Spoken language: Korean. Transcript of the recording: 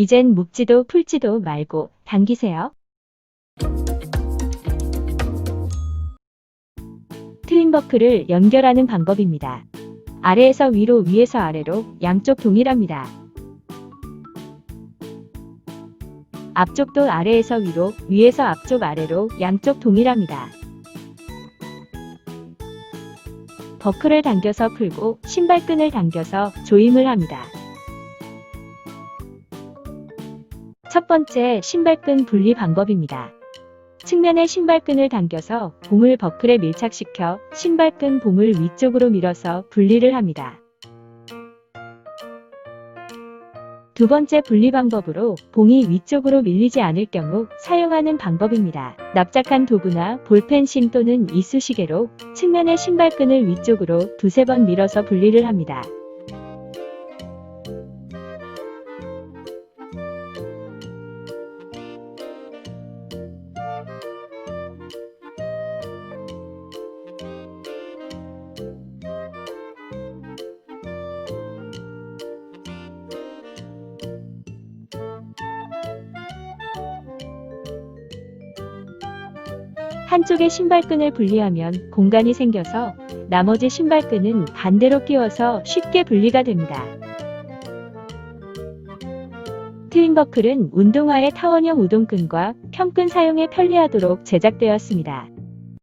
이젠 묶지도 풀지도 말고 당기세요. 트윈버클을 연결하는 방법입니다. 아래에서 위로 위에서 아래로 양쪽 동일합니다. 앞쪽도 아래에서 위로 위에서 앞쪽 아래로 양쪽 동일합니다. 버클을 당겨서 풀고 신발끈을 당겨서 조임을 합니다. 첫 번째 신발끈 분리 방법입니다. 측면에 신발끈을 당겨서 봉을 버클에 밀착시켜 신발끈 봉을 위쪽으로 밀어서 분리를 합니다. 두 번째 분리 방법으로 봉이 위쪽으로 밀리지 않을 경우 사용하는 방법입니다. 납작한 도구나 볼펜심 또는 이쑤시개로 측면의 신발끈을 위쪽으로 두세 번 밀어서 분리를 합니다. 한쪽의 신발끈을 분리하면 공간이 생겨서 나머지 신발끈은 반대로 끼워서 쉽게 분리가 됩니다. 트윈버클은 운동화의 타원형 우동끈과 평끈 사용에 편리하도록 제작되었습니다.